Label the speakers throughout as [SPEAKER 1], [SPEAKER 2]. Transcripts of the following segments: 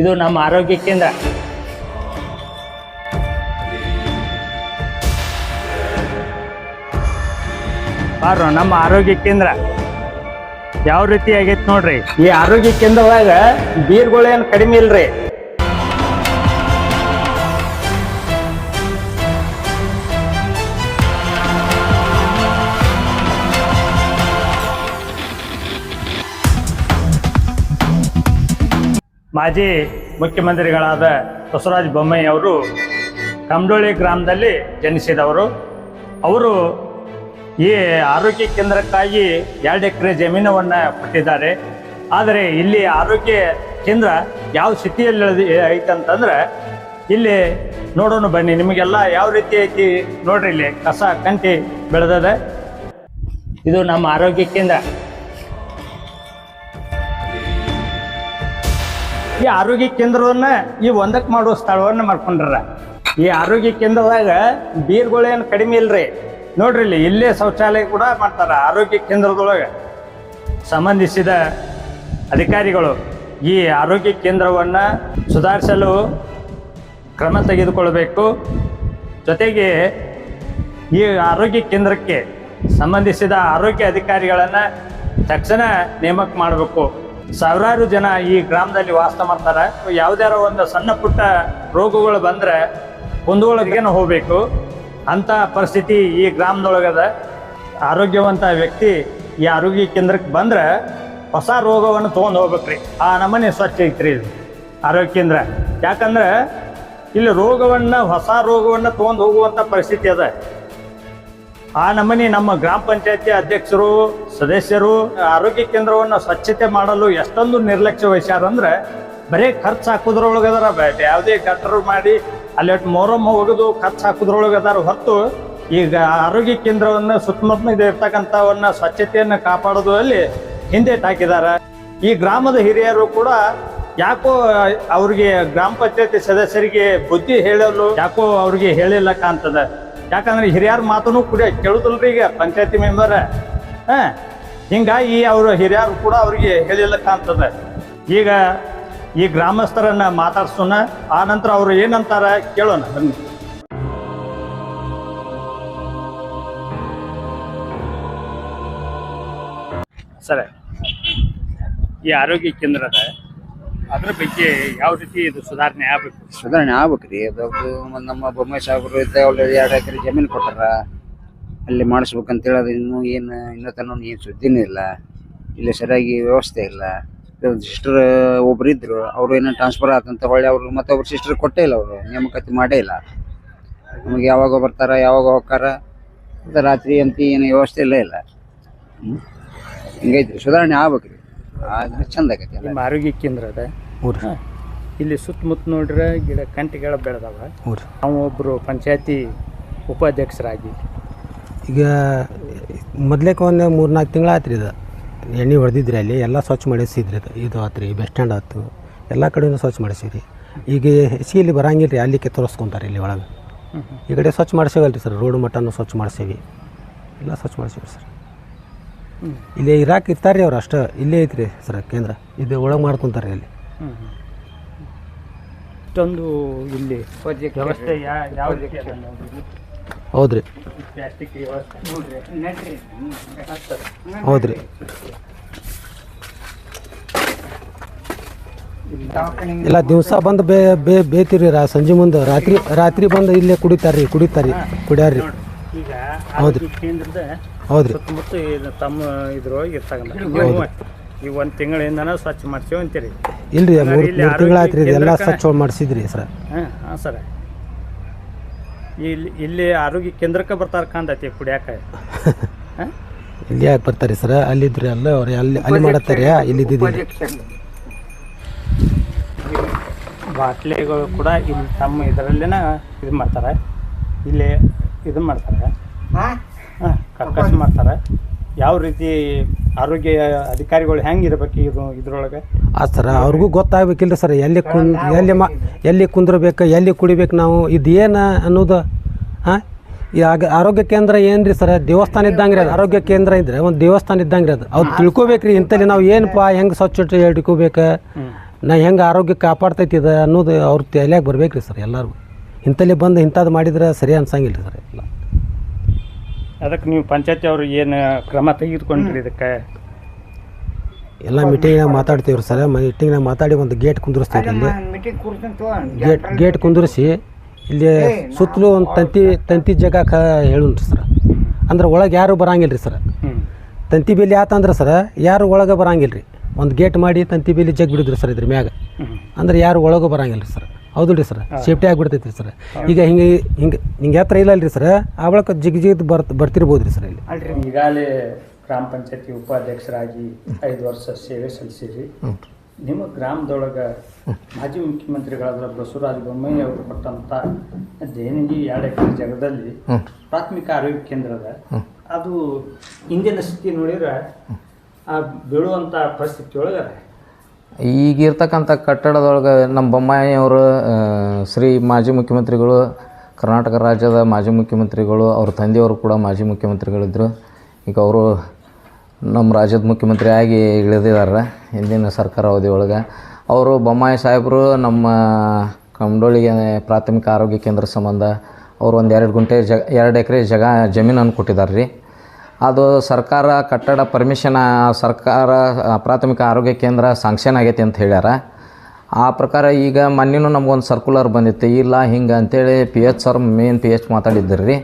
[SPEAKER 1] ಇದು ನಮ್ಮ ಆರೋಗ್ಯ ಕೇಂದ್ರ. ಬಾರೋ ನಮ್ಮ ಆರೋಗ್ಯ ಕೇಂದ್ರ. ಯಾವ ರೀತಿ ಆಗೈತೆ ನೋಡ್ರಿ? ಈ ಆರೋಗ್ಯ ಕೇಂದ್ರದಾಗ ಬೀರ್ಗಳೇನು ಕಡಿಮೆ ಇಲ್ರಿ? ಮಾಜಿ ಮುಖ್ಯಮಂತ್ರಿಗಳಾದ ಬಸವರಾಜ ಬೊಮ್ಮಾಯಿ ಅವರು ಗ್ರಾಮದಲ್ಲಿ ಜನಿಸಿದವರು. ಅವರು ಈ ಆರೋಗ್ಯ ಕೇಂದ್ರಕ್ಕಾಗಿ ಎರಡು ಎಕರೆ ಜಮೀನವನ್ನು ಕೊಟ್ಟಿದ್ದಾರೆ. ಆದರೆ ಇಲ್ಲಿ ಆರೋಗ್ಯ ಕೇಂದ್ರ ಯಾವ ಸ್ಥಿತಿಯಲ್ಲಿ ಐತಿ- ಐತಂತಂದ್ರೆ ಇಲ್ಲಿ ನೋಡೋಣ ಬನ್ನಿ, ನಿಮಗೆಲ್ಲ ಯಾವ ರೀತಿ ಐತಿ ನೋಡ್ರಿ ಇಲ್ಲಿ, ಕಸ, ಕಂಟಿ ಬೆಳೆದದೆ. ಇದು ನಮ್ಮ ಆರೋಗ್ಯ ಕೇಂದ್ರ. ಈ ಆರೋಗ್ಯ ಕೇಂದ್ರವನ್ನ ಈ ಒಂದಕ್ಕೆ ಮಾಡುವ ಸ್ಥಳವನ್ನ ಮಾಡ್ಕೊಂಡ್ರ. ಈ ಆರೋಗ್ಯ ಕೇಂದ್ರದಾಗ ಬೀರ್ಗಳೇನು ಕಡಿಮೆ ಇಲ್ರಿ? ನೋಡ್ರಿ ಇಲ್ಲಿ ಇಲ್ಲೇ ಶೌಚಾಲಯ ಕೂಡ ಮಾಡ್ತಾರ ಆರೋಗ್ಯ ಕೇಂದ್ರದೊಳಗೆ. ಸಂಬಂಧಿಸಿದ ಅಧಿಕಾರಿಗಳು ಈ ಆರೋಗ್ಯ ಕೇಂದ್ರವನ್ನ ಸುಧಾರಿಸಲು ಕ್ರಮ ತೆಗೆದುಕೊಳ್ಳಬೇಕು ಜೊತೆಗೆ ಈ ಆರೋಗ್ಯ ಕೇಂದ್ರಕ್ಕೆ ಸಂಬಂಧಿಸಿದ ಆರೋಗ್ಯ ಅಧಿಕಾರಿಗಳನ್ನ ತಕ್ಷಣ ನೇಮಕ ಮಾಡಬೇಕು. ಸಾವಿರಾರು ಜನ ಈ ಗ್ರಾಮದಲ್ಲಿ ವಾಸ ಮಾಡ್ತಾರೆ. ಯಾವ್ದಾರ ಒಂದು ಸಣ್ಣ ಪುಟ್ಟ ರೋಗಗಳು ಬಂದ್ರೆ ಕುಂದೊಳಗೇನು ಹೋಗಬೇಕು. ಅಂತ ಪರಿಸ್ಥಿತಿ ಈ ಗ್ರಾಮದೊಳಗದ. ಆರೋಗ್ಯವಂತ ವ್ಯಕ್ತಿ ಈ ಆರೋಗ್ಯ ಕೇಂದ್ರಕ್ಕೆ ಬಂದ್ರೆ ಹೊಸ ರೋಗವನ್ನು ತೊಗೊಂಡು ಹೋಗ್ಬೇಕ್ರಿ. ಆ ನಮನೆ ಸ್ವಚ್ಛ ಐತ್ರಿ ಇದು. ಆರೋಗ್ಯ ಕೇಂದ್ರ. ಯಾಕಂದ್ರೆ ಇಲ್ಲಿ ರೋಗವನ್ನು, ಹೊಸ ರೋಗವನ್ನು ತೊಗೊಂಡು ಹೋಗುವಂಥ ಪರಿಸ್ಥಿತಿ ಅದ. ಆ ನಮನಿ ನಮ್ಮ ಗ್ರಾಮ ಪಂಚಾಯತಿ ಅಧ್ಯಕ್ಷರು, ಸದಸ್ಯರು, ಆರೋಗ್ಯ ಕೇಂದ್ರವನ್ನು ಸ್ವಚ್ಛತೆ ಮಾಡಲು ಎಷ್ಟೊಂದು ನಿರ್ಲಕ್ಷ್ಯ ವಹಿಸ್ಯಾರ ಅಂದ್ರೆ ಬರೀ ಖರ್ಚು ಹಾಕೋದ್ರೊಳಗದಾರ ಯಾವುದೇ ಗಟ್ಟರು ಮಾಡಿ ಅಲ್ಲಿ ಮೊರಮ್ ಒಗೆದು ಖರ್ಚು ಹಾಕೋದ್ರೊಳಗದಾರ ಹೊತ್ತು ಈಗ ಆರೋಗ್ಯ ಕೇಂದ್ರವನ್ನು ಸುತ್ತಮುತ್ತ ಇರ್ತಕ್ಕಂಥವನ್ನ ಸ್ವಚ್ಛತೆಯನ್ನು ಕಾಪಾಡೋದ್ರಲ್ಲಿ ಹಿಂದೆ ಹಾಕಿದ್ದಾರೆ ಈ ಗ್ರಾಮದ ಹಿರಿಯರು ಕೂಡ ಯಾಕೋ ಅವ್ರಿಗೆ ಗ್ರಾಮ ಪಂಚಾಯತಿ ಸದಸ್ಯರಿಗೆ ಬುದ್ಧಿ ಹೇಳಲು ಯಾಕೋ ಅವ್ರಿಗೆ ಹೇಳಿಲ್ಲ ಕಾಣ್ತದ. ಯಾಕಂದ್ರೆ ಹಿರಿಯರ ಮಾತನ್ನು ಕೂಡ ಕೇಳುದಿಲ್ರಿ ಈಗ ಪಂಚಾಯತಿ ಮೆಂಬರ್. ಹಾ, ಹಿಂಗಾಗಿ ಅವರು ಹಿರಿಯರು ಕೂಡ ಅವ್ರಿಗೆ ಹೇಳಿಲ್ಲ ಕಾಣ್ತದ ಈಗ ಈ ಗ್ರಾಮಸ್ಥರನ್ನ ಮಾತಾಡ್ಸೋಣ ಆ ನಂತರ ಅವ್ರು ಏನಂತಾರ ಕೇಳೋಣ, ಬನ್ನಿ. ಸರಿ, ಈ ಆರೋಗ್ಯ ಕೇಂದ್ರದ ಅದ್ರ ಬಗ್ಗೆ ಯಾವ ರೀತಿ ಇದು ಸುಧಾರಣೆ ಆಗ್ಬೇಕು?
[SPEAKER 2] ಸುಧಾರಣೆ ಆಗ್ಬೇಕ್ರಿ ಅದು ನಮ್ಮ ಬೊಮ್ಮಾಯಿ ಸಾಹೇಬರು ಇದ್ದ ಒಳ್ಳೆ ಎರಡು ಎಕರೆ ಜಮೀನು ಕೊಟ್ಟಾರ ಅಲ್ಲಿ ಮಾಡಿಸ್ಬೇಕಂತೇಳಿ ಅದು ಇನ್ನೂ ಏನು ಇನ್ನೂ ತನಕ ಏನು ಸುದ್ದಿನೂ ಇಲ್ಲ. ಇಲ್ಲಿ ಸರಿಯಾಗಿ ವ್ಯವಸ್ಥೆ ಇಲ್ಲ. ಸಿಸ್ಟರ್ ಒಬ್ರು ಇದ್ರು ಅವ್ರು ಏನೋ ಟ್ರಾನ್ಸ್ಫರ್ ಆತಂತ ಹೊಳ್ಳಿ ಅವರು ಮತ್ತೆ ಅವ್ರ ಸಿಸ್ಟರ್ ಕೊಟ್ಟೇ ಇಲ್ಲ ಅವರು ನೇಮಕಾತಿ ಮಾಡೇ ಇಲ್ಲ. ನಮಗೆ ಯಾವಾಗ ಬರ್ತಾರ ಯಾವಾಗ ಹೋಗ್ತಾರ ಮತ್ತೆ ರಾತ್ರಿ ಅಂತ ಏನು ವ್ಯವಸ್ಥೆ ಇಲ್ಲ. ಇಲ್ಲ. ಹಿಂಗೈತ್ರಿ ಸುಧಾರಣೆ ಆಗ್ಬೇಕ್ರಿ ಆದ್ರೆ ಚಂದ ಆಗೈತಿ ಆರೋಗ್ಯಕ್ಕೆ
[SPEAKER 1] ನಿಮ್ಮ ಆರೋಗ್ಯ ಕೇಂದ್ರ ಅದ? ಇಲ್ಲಿ ಸುತ್ತಮುತ್ತ ನೋಡ್ರೆ ಗಿಡ ಕಂಟಿಗಳ ಬೆಳೆದಾವ. ನಾವು ಒಬ್ಬರು ಪಂಚಾಯತಿ ಉಪಾಧ್ಯಕ್ಷರಾಗಿ.
[SPEAKER 3] ಈಗ ಮೊದ್ಲೇಕ ಒಂದು ಮೂರು ನಾಲ್ಕು ತಿಂಗಳು ಆಯ್ತು ರೀ ಇದು. ಎಣ್ಣೆ ಹೊಡೆದಿದ್ರಿ ಅಲ್ಲಿ ಎಲ್ಲ ಸ್ವಚ್ಛ ಮಾಡಿಸಿದ್ರಿ ಇದು ಇದು ಆತು ರೀ ಬಸ್ ಸ್ಟ್ಯಾಂಡ್ ಆಯ್ತು ಎಲ್ಲ ಕಡೆನೂ ಸ್ವಚ್ಛ ಮಾಡಿಸಿರಿ. ಈಗ ಹೆಚ್ಚಿಗೆ ಇಲ್ಲಿ ಬರಂಗಿಲ್ಲ ರೀ ಅಲ್ಲಿಗೆ ತೋರಿಸ್ಕೊಂತಾರೆ ಇಲ್ಲಿ ಒಳಗೆ ಈ ಕಡೆ ಸ್ವಚ್ಛ ಮಾಡಿಸೇವಲ್ರಿ ಸರ್ ರೋಡ್ ಮಟ್ಟನೂ ಸ್ವಚ್ಛ ಮಾಡಿಸೇವಿ. ಎಲ್ಲ ಸ್ವಚ್ಛ ಮಾಡಿಸೇವಿ ಸರ್. ಇಲ್ಲೇ ಇರಾಕ್ ಇರ್ತಾರೆ ರೀ ಅವ್ರು ಅಷ್ಟೇ ಇಲ್ಲೇ ಐತ್ರಿ ಸರ್ ಕೇಂದ್ರ. ಇದು ಒಳಗೆ ಮಾಡ್ಕೊತಾರೆ ಇಲ್ಲಿ
[SPEAKER 1] ಇಷ್ಟೊಂದು ಇಲ್ಲಿ ವ್ಯವಸ್ಥೆ ಯಾವ ರೀತಿ ಅದ ನೋಡ್ರಿ.
[SPEAKER 3] ಹೌದು ರೀ
[SPEAKER 1] ಪ್ಲಾಸ್ಟಿಕ್ ವ್ಯವಸ್ಥೆ ನೋಡ್ರಿ.
[SPEAKER 3] ಹೌದು ರೀ ಎಲ್ಲ ದಿವಸ ಬಂದು ಬೇ ಬೇ ಬೇತೀರಿ ರಾ ಸಂಜೆ ಮುಂದೆ. ರಾತ್ರಿ ರಾತ್ರಿ ಬಂದು ಇಲ್ಲೇ ಕುಡಿತಾರೆ ರೀ ಕುಡಿತಾರೆ ರೀ ಕುಡಿಯಾರ್ರಿ
[SPEAKER 1] ಹೌದ್ರಿ. ಹೌದ್ರಿ. ತಮ್ಮ ಇದ್ರೊಳಗೆ ಇರ್ತಕ್ಕಂಥ ಈಗ ಒಂದು ತಿಂಗಳಿಂದನೂ ಸ್ವಚ್ಛ ಮಾಡ್ಸೇವ್ ಅಂತೀರಿ.
[SPEAKER 3] ಇಲ್ರಿ ಮೂರು
[SPEAKER 1] ಇಲ್ಲಿ
[SPEAKER 3] ರೀ
[SPEAKER 1] ಆರೋಗ್ಯ ಕೇಂದ್ರಕ್ಕ-
[SPEAKER 3] ಸ್ವಚ್ಛ ಮಾಡಿಸಿದ್ರಿ ಸರ್.
[SPEAKER 1] ಹಾಂ ಹಾಂ ಸರ. ಇಲ್ಲಿ ಇಲ್ಲಿ ಆರೋಗ್ಯ ಕೇಂದ್ರಕ್ಕೆ ಬರ್ತಾರೆ ಕಾಣ್ತೈತಿ ಕುಡಿಯಾಕ. ಹಾಂ
[SPEAKER 3] ಇಲ್ಲಿ ಯಾಕೆ ಬರ್ತಾರೆ ಸರ್? ಅಲ್ಲಿದ್ರಿ ಅಲ್ಲ ಅವ್ರು ಅಲ್ಲಿ ಅಲ್ಲಿ ಮಾಡತ್ತಾರೆ? ಇಲ್ಲಿ
[SPEAKER 1] ಬಾಟ್ಲಿಗಳು ಕೂಡ ಇಲ್ಲಿ ತಮ್ಮ ಇದರಲ್ಲಿನ ಇದು ಮಾಡ್ತಾರೆ. ಇಲ್ಲಿ ಇದು ಮಾಡ್ತಾರೆ. ಹಾಂ? ಕರ್ಕಸ್ ಮಾಡ್ತಾರೆ. ಯಾವ ರೀತಿ ಆರೋಗ್ಯ ಅಧಿಕಾರಿಗಳು ಹೆಂಗೆ ಇರ್ಬೇಕು ಇದು ಇದ್ರೊಳಗೆ?
[SPEAKER 3] ಆ ಸರ್ ಅವ್ರಿಗೂ ಗೊತ್ತಾಗಬೇಕಿಲ್ಲ ಸರ್ ಎಲ್ಲಿ ಕುನ್ ಎಲ್ಲಿ ಮಾ ಎಲ್ಲಿ ಕುಂದ್ರಬೇಕು ಎಲ್ಲಿ ಕುಡಿಬೇಕು ನಾವು ಇದು ಏನು ಅನ್ನೋದು ಹಾಂ? ಈ ಆಗ ಆರೋಗ್ಯ ಕೇಂದ್ರ ಏನು ರೀ ಸರ್ ದೇವಸ್ಥಾನ ಇದ್ದಂಗೆ ರೀ ಅದು ಆರೋಗ್ಯ ಕೇಂದ್ರ ಇದ್ರೆ ಒಂದು ದೇವಸ್ಥಾನ ಇದ್ದಂಗೆ ರೀ ಅದು. ಅವ್ರು ತಿಳ್ಕೊಬೇಕು ರೀ ಇಂಥಲ್ಲಿ ನಾವು ಏನಪ್ಪ ಹೆಂಗೆ ಸ್ವಚ್ಛತೆ ಹಿಡ್ಕೋಬೇಕು ನಾ ಹೆಂಗೆ ಆರೋಗ್ಯ ಕಾಪಾಡ್ತೈತಿ ಇದು ಅನ್ನೋದು ಅವ್ರ ತಲೆಯಾಗಿ ಬರ್ಬೇಕು ರೀ ಸರ್ ಎಲ್ಲರೂ ಇಂಥಲ್ಲಿ ಬಂದು ಇಂಥದ್ದು ಮಾಡಿದ್ರೆ ಸರಿ ಅನ್ಸಂಗಿಲ್ಲ ರೀ ಸರ್ ಎಲ್ಲ.
[SPEAKER 1] ಅದಕ್ಕೆ ನೀವು ಪಂಚಾಯತಿ ಅವರು ಏನು ಕ್ರಮ ತೆಗೆದುಕೊಂಡ್ರಿ ಇದಕ್ಕೆ?
[SPEAKER 3] ಎಲ್ಲ ಮೀಟಿಂಗ್ನಾಗ ಮಾತಾಡ್ತೀವಿ ರೀ ಸರ್. ಮೀಟಿಂಗ್ನಾಗ ಮಾತಾಡಿ ಒಂದು ಗೇಟ್ ಕುಂದಿರಿಸ್ತೀವಿ ಇಲ್ಲಿ.
[SPEAKER 2] ಮೀಟಿಂಗ್
[SPEAKER 3] ಗೇಟ್ ಗೇಟ್ ಕುಂದಿರಿಸಿ. ಇಲ್ಲಿ ಸುತ್ತಲೂ ಒಂದು ತಂತಿ ತಂತಿ ಜಾಗ ಕ ಹೇಳುನ್ರಿ ಸರ್. ಅಂದ್ರೆ ಒಳಗೆ ಯಾರು ಬರಂಗಿಲ್ಲ ರೀ ಸರ್ ತಂತಿ ಬೇಲಿ ಆತಂದ್ರೆ ಸರ್ ಯಾರು ಒಳಗೆ ಬರಂಗಿಲ್ಲ ರೀ ಒಂದು ಗೇಟ್ ಮಾಡಿ ತಂತಿ ಬೇಲಿ ಜಗ್ ಬಿಡಿದ್ರಿ ಸರ್ ಇದ್ರ ಮ್ಯಾಗ. ಅಂದ್ರೆ ಯಾರು ಒಳಗೂ ಬರಂಗಿಲ್ಲ ರೀ ಸರ್. ಹೌದು ರೀ ಸರ್. Safety ಆಗಿಬಿಡ್ತೈತಿ sir. ಈಗ ಹಿಂಗೆ ಹಿಂಗೆ ಹಿಂಗೆ ಹತ್ರ ಇಲ್ಲ ಅಲ್ರಿ ಸರ್. ಆ ಬಳಿಕ ಜಿಗ್ ಜಿಗ್ ಬರ್ತ್ ಬರ್ತಿರ್ಬೋದು ರೀ ಸರ್ ಇಲ್ಲಿ.
[SPEAKER 1] ಅಲ್ರಿ ಈಗಾಗಲೇ ಗ್ರಾಮ ಪಂಚಾಯತಿ ಉಪಾಧ್ಯಕ್ಷರಾಗಿ ಐದು ವರ್ಷ ಸೇವೆ ಸಲ್ಲಿಸಿರಿ ನಿಮ್ಮ ಗ್ರಾಮದೊಳಗೆ ಮಾಜಿ ಮುಖ್ಯಮಂತ್ರಿಗಳಾದ ಬಸವರಾಜ ಬೊಮ್ಮಾಯಿ ಅವರು ಕೊಟ್ಟಂತ ದೇಣಿಗೆ ಎರಡು ಎಕರೆ ಜಾಗದಲ್ಲಿ ಪ್ರಾಥಮಿಕ ಆರೋಗ್ಯ ಕೇಂದ್ರ ಅದ. ಅದು ಇಂದಿನ ಸ್ಥಿತಿ ನೋಡಿದ್ರೆ ಆ ಬೀಳುವಂಥ ಪರಿಸ್ಥಿತಿ ಒಳಗೆ
[SPEAKER 4] ಈಗ ಇರ್ತಕ್ಕಂಥ ಕಟ್ಟಡದೊಳಗೆ ನಮ್ಮ ಬೊಮ್ಮಾಯಿಯವರು ಶ್ರೀ ಮಾಜಿ ಮುಖ್ಯಮಂತ್ರಿಗಳು, ಕರ್ನಾಟಕ ರಾಜ್ಯದ ಮಾಜಿ ಮುಖ್ಯಮಂತ್ರಿಗಳು, ಅವ್ರ ತಂದೆಯವರು ಕೂಡ ಮಾಜಿ ಮುಖ್ಯಮಂತ್ರಿಗಳಿದ್ದರು ಈಗ ಅವರು ನಮ್ಮ ರಾಜ್ಯದ ಮುಖ್ಯಮಂತ್ರಿ ಆಗಿ ಇಳಿದಿದ್ದಾರೆ ಹಿಂದಿನ ಸರ್ಕಾರ ಅವಧಿ ಅವರು ಬೊಮ್ಮಾಯಿ ಸಾಹೇಬರು ನಮ್ಮ ಕಂಡೋಳಿಗೆ ಪ್ರಾಥಮಿಕ ಆರೋಗ್ಯ ಕೇಂದ್ರ ಸಂಬಂಧ, ಅವರು ಒಂದು ಎರಡು ಗುಂಟೆ ಜ, ಎರಡು ಎಕರೆ ಜಗ, ಜಮೀನನ್ನು ಕೊಟ್ಟಿದ್ದಾರೆ ರೀ. ಅದು ಸರ್ಕಾರ ಕಟ್ಟಡ ಪರ್ಮಿಷನ್ ಸರ್ಕಾರ ಪ್ರಾಥಮಿಕ ಆರೋಗ್ಯ ಕೇಂದ್ರ ಸಾಂಕ್ಷನ್ ಆಗೈತಿ ಅಂತ ಹೇಳ್ಯಾರ. ಆ ಪ್ರಕಾರ ಈಗ ಮೊನ್ನೆನೂ ನಮ್ಗೊಂದು ಸರ್ಕ್ಯುಲರ್ ಬಂದಿತ್ತು. ಇಲ್ಲ, ಹಿಂಗೆ ಅಂತೇಳಿ P H sir main P H ಮಾತಾಡಿದ್ದರು ರೀ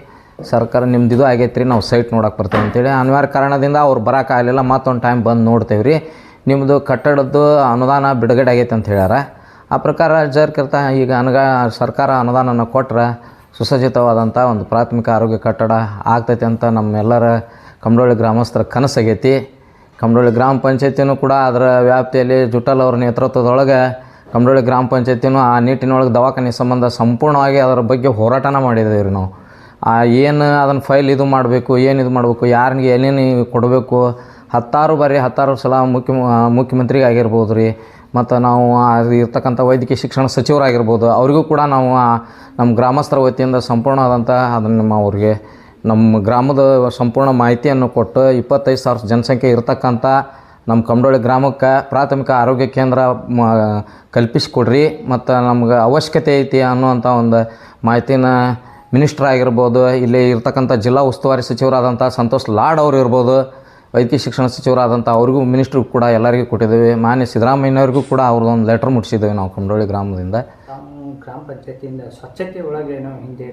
[SPEAKER 4] ಸರ್ಕಾರ ಇದು ಆಗೈತೆ ರೀ ನಾವು ಸೈಟ್ ನೋಡಕ್ಕೆ ಬರ್ತೀವಿ ಅಂತೇಳಿ. ಅನಿವಾರ್ಯ ಕಾರಣದಿಂದ ಅವ್ರು ಬರೋಕ್ಕಾಗಲಿಲ್ಲ ಮತ್ತೊಂದು ಟೈಮ್ ಬಂದು ನೋಡ್ತೇವೆ ರೀ. ನಿಮ್ಮದು ಕಟ್ಟಡದ್ದು ಅನುದಾನ ಬಿಡುಗಡೆ ಆಗೈತೆ ಅಂತ ಹೇಳ್ಯಾರ. ಆ ಪ್ರಕಾರ ಜರ್ಕಿರ್ತ ಈಗ ಅನುಗ ಸರ್ಕಾರ ಅನುದಾನನ ಕೊಟ್ರೆ ಸುಸಜ್ಜಿತವಾದಂಥ ಒಂದು ಪ್ರಾಥಮಿಕ ಆರೋಗ್ಯ ಕಟ್ಟಡ ಆಗ್ತೈತೆ ಅಂತ ನಮ್ಮೆಲ್ಲರ ಕಮಡೋಳಿ ಗ್ರಾಮಸ್ಥರ ಕನಸಾಗೈತಿ. ಕಮಡೋಳಿ ಗ್ರಾಮ ಪಂಚಾಯತಿನೂ ಕೂಡ ಅದರ ವ್ಯಾಪ್ತಿಯಲ್ಲಿ ಜುಟಲ್ ಅವ್ರ ನೇತೃತ್ವದೊಳಗೆ ಕಮಡೋಳಿ ಗ್ರಾಮ ಪಂಚಾಯತಿನೂ ಆ ನಿಟ್ಟಿನೊಳಗೆ ದವಾಖಾನೆ ಸಂಬಂಧ ಸಂಪೂರ್ಣವಾಗಿ ಅದರ ಬಗ್ಗೆ ಹೋರಾಟನ ಮಾಡಿದ್ದೇವೆ ರೀ ನಾವು. ಆ ಏನು ಅದನ್ನು ಫೈಲ್ ಇದು ಮಾಡಬೇಕು, ಏನು ಇದು ಮಾಡಬೇಕು ಯಾರಿಗೆ ಏನೇನು ಕೊಡಬೇಕು, ಹತ್ತಾರು ಬಾರಿ ಹತ್ತಾರು ಸಲ ಮುಖ್ಯ ಮುಖ್ಯಮಂತ್ರಿಗೆ ಆಗಿರ್ಬೋದು ರೀ ಮತ್ತು ನಾವು ಇರ್ತಕ್ಕಂಥ ವೈದ್ಯಕೀಯ ಶಿಕ್ಷಣ ಸಚಿವರಾಗಿರ್ಬೋದು, ಅವರಿಗೂ ಕೂಡ ನಾವು ನಮ್ಮ ಗ್ರಾಮಸ್ಥರ ವತಿಯಿಂದ ಸಂಪೂರ್ಣವಾದಂಥ ಅದನ್ನು ನಮ್ಮ ಅವ್ರಿಗೆ ನಮ್ಮ ಗ್ರಾಮದ ಸಂಪೂರ್ಣ ಮಾಹಿತಿಯನ್ನು ಕೊಟ್ಟು ಇಪ್ಪತ್ತೈದು ಸಾವಿರ ಜನಸಂಖ್ಯೆ ಇರತಕ್ಕಂಥ ನಮ್ಮ ಕಮಡೋಳಿ ಗ್ರಾಮಕ್ಕೆ ಪ್ರಾಥಮಿಕ ಆರೋಗ್ಯ ಕೇಂದ್ರ ಮ, ಕಲ್ಪಿಸಿಕೊಡ್ರಿ ಮತ್ತು ನಮ್ಗೆ ಅವಶ್ಯಕತೆ ಐತಿ ಅನ್ನುವಂಥ ಒಂದು ಮಾಹಿತಿನ ಮಿನಿಸ್ಟ್ರ್ ಆಗಿರ್ಬೋದು, ಇಲ್ಲಿ ಇರ್ತಕ್ಕಂಥ ಜಿಲ್ಲಾ ಉಸ್ತುವಾರಿ ಸಚಿವರಾದಂಥ ಸಂತೋಷ್ ಲಾಡ್ ಅವರು ಇರ್ಬೋದು ವೈದ್ಯಕೀಯ ಶಿಕ್ಷಣ ಸಚಿವರಾದಂಥ ಅವ್ರಿಗೂ ಮಿನಿಸ್ಟ್ರಿಗೂ ಕೂಡ ಎಲ್ಲರಿಗೂ ಕೊಟ್ಟಿದ್ದೀವಿ. ಮಾನ್ಯ ಸಿದ್ದರಾಮಯ್ಯನವ್ರಿಗೂ ಕೂಡ ಅವ್ರದ್ದೊಂದು ಲೆಟ್ರ್ ಮುಟ್ಟಿಸಿದ್ದೇವೆ ನಾವು ಕಮಡೋಳಿ ಗ್ರಾಮದಿಂದ.
[SPEAKER 1] ಗ್ರಾಮ ಪಂಚಾಯತಿಯಿಂದ ಸ್ವಚ್ಛತೆ ಒಳಗೆ ನಾವು ಹಿಂದೆ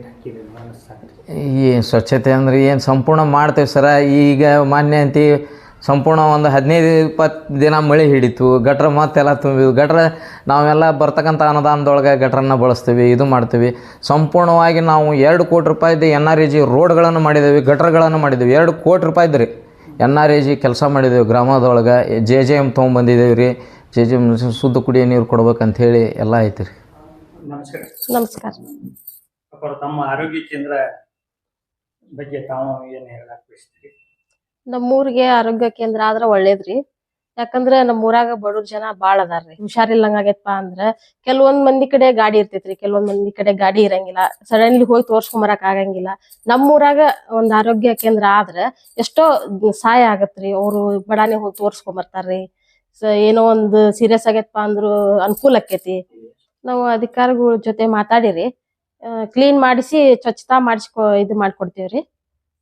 [SPEAKER 4] ಈ ಸ್ವಚ್ಛತೆ ಅಂದ್ರೆ ಏನು ಸಂಪೂರ್ಣ ಮಾಡ್ತೇವೆ ಸರ. ಈಗ ಮಾನ್ಯ ಅಂತಿ ಸಂಪೂರ್ಣ ಒಂದು ಹದಿನೈದು, ಇಪ್ಪತ್ತು ದಿನ ಮಳೆ ಹಿಡಿತು. ಗಟ್ರ ಮತ್ತೆಲ್ಲ ತುಂಬಿದ್ವು. ಗಟ್ರ ನಾವೆಲ್ಲ ಬರ್ತಕ್ಕಂಥ ಅನುದಾನದೊಳಗೆ ಗಟ್ರನ್ನ ಬಳಸ್ತೀವಿ, ಇದು ಮಾಡ್ತೀವಿ. ಸಂಪೂರ್ಣವಾಗಿ ನಾವು ಎರಡು ಕೋಟಿ ರೂಪಾಯಿದು ಎನ್ ಆರ್ ಇ ಜಿ ರೋಡ್ಗಳನ್ನು ಮಾಡಿದ್ದೇವೆ, ಗಟ್ರಗಳನ್ನು ಮಾಡಿದ್ದೇವೆ. ಎರಡು ಕೋಟಿ ರೂಪಾಯಿದು ರೀ ಎನ್ ಆರ್ ಇ ಜಿ ಕೆಲಸ ಮಾಡಿದ್ದೇವೆ ಗ್ರಾಮದೊಳಗೆ. ಜೆ ಜೆ ಎಂ ತೊಗೊಂಬಂದಿದ್ದೇವೆ ರೀ. ಜೆ ಜೆ ಎಂ ಶುದ್ಧ ಕುಡಿಯೋ ನೀರು ಕೊಡ್ಬೇಕಂತ ಹೇಳಿ ಎಲ್ಲ ಐತೆ ರೀ
[SPEAKER 1] ನಮಸ್ಕಾರ.
[SPEAKER 5] ನಮಸ್ಕಾರ.
[SPEAKER 1] ಅಪ್ಪರ ತಮ್ಮ ಆರೋಗ್ಯ ಕೇಂದ್ರ ಬಗ್ಗೆ ತಾವು ಏನು ಹೇಳಕ್ ಬಯಸ್ತೀರಿ?
[SPEAKER 5] ನಮ್ಮೂರಿಗೆ ಆರೋಗ್ಯ ಕೇಂದ್ರ ಆದ್ರ ಒಳ್ಳೇದ್ರಿ. ಯಾಕಂದ್ರ ನಮ್ಮ ಊರಾಗ ಬಡವ್ರ ಜನ ಬಾಳ ಅದಾರ್ರಿ. ಹುಷಾರಿಲ್ಲಂಗ ಆಗೈತಪ್ಪ ಅಂದ್ರ ಕೆಲವೊಂದ್ ಮಂದಿ ಕಡೆ ಗಾಡಿ ಇರ್ತೈತ್ರಿ. ಕೆಲವೊಂದ್ ಮಂದಿ ಕಡೆ ಗಾಡಿ ಇರಂಗಿಲ್ಲ. ಸಡನ್ಲಿ ಹೋಗಿ ತೋರ್ಸ್ಕೊಂಬರಕ್ ಬರಾಕ್ ಆಗಂಗಿಲ್ಲ. ನಮ್ಮೂರಾಗ ಒಂದ್ ಆರೋಗ್ಯ ಕೇಂದ್ರ ಆದ್ರ ಎಷ್ಟೋ ಸಹಾಯ ಆಗತ್ರಿ. ಅವ್ರು ಬಡಾನೆ ಹೋಗಿ ತೋರ್ಸ್ಕೊಂಬರ್ತಾರ್ರಿ ಏನೋ ಒಂದು ಸೀರಿಯಸ್ ಆಗೈತಪ್ಪ ಅಂದ್ರು ಅನುಕೂಲ ಆಕೇತಿ ನಾವು ಅಧಿಕಾರಿಗಳ ಜೊತೆ ಮಾತಾಡಿರಿ. ಕ್ಲೀನ್ ಮಾಡಿಸಿ, ಸ್ವಚ್ಛತಾ ಮಾಡಿಸ್ಕೊ, ಇದು ಮಾಡ್ಕೊಡ್ತೇವ್ರಿ.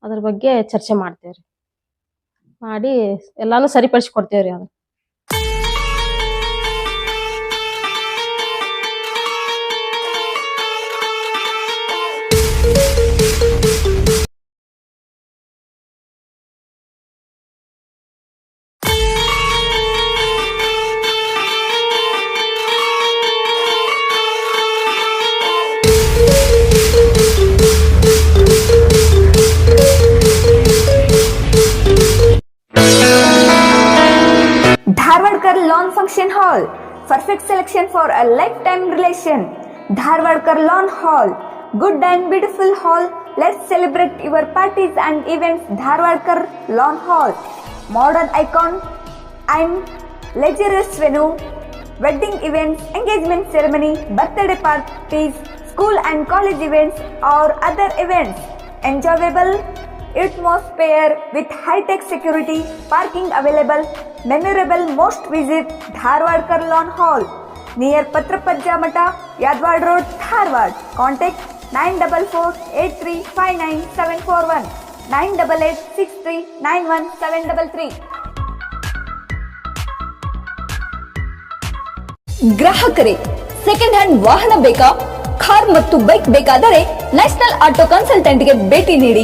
[SPEAKER 5] ಅದ್ರ ಬಗ್ಗೆ ಚರ್ಚೆ ಮಾಡ್ತೇವ್ರಿ. ಮಾಡಿ ಎಲ್ಲಾನು ಸರಿಪಡಿಸಿ ರೀ ಅದು
[SPEAKER 6] selection hall perfect selection for a life time relation Dharwadkar lawn hall good and beautiful hall let's celebrate your parties and events Dharwadkar lawn hall modern icon and luxurious venue wedding events, engagement ceremony, birthday parties, school and college events or other events. Enjoyable atmosphere with high-tech security, parking available, memorable most visit Dharwad Lawn Hall. Near ಪತ್ರಪಂಜ Math Yadawad road Dharwad. Seven double three ಗ್ರಾಹಕರೇ second hand ವಾಹನ ಬೇಕಾ car ಮತ್ತು bike ಬೇಕಾದರೆ national auto ಕನ್ಸಲ್ಟೆಂಟ್ಗೆ ಭೇಟಿ ನೀಡಿ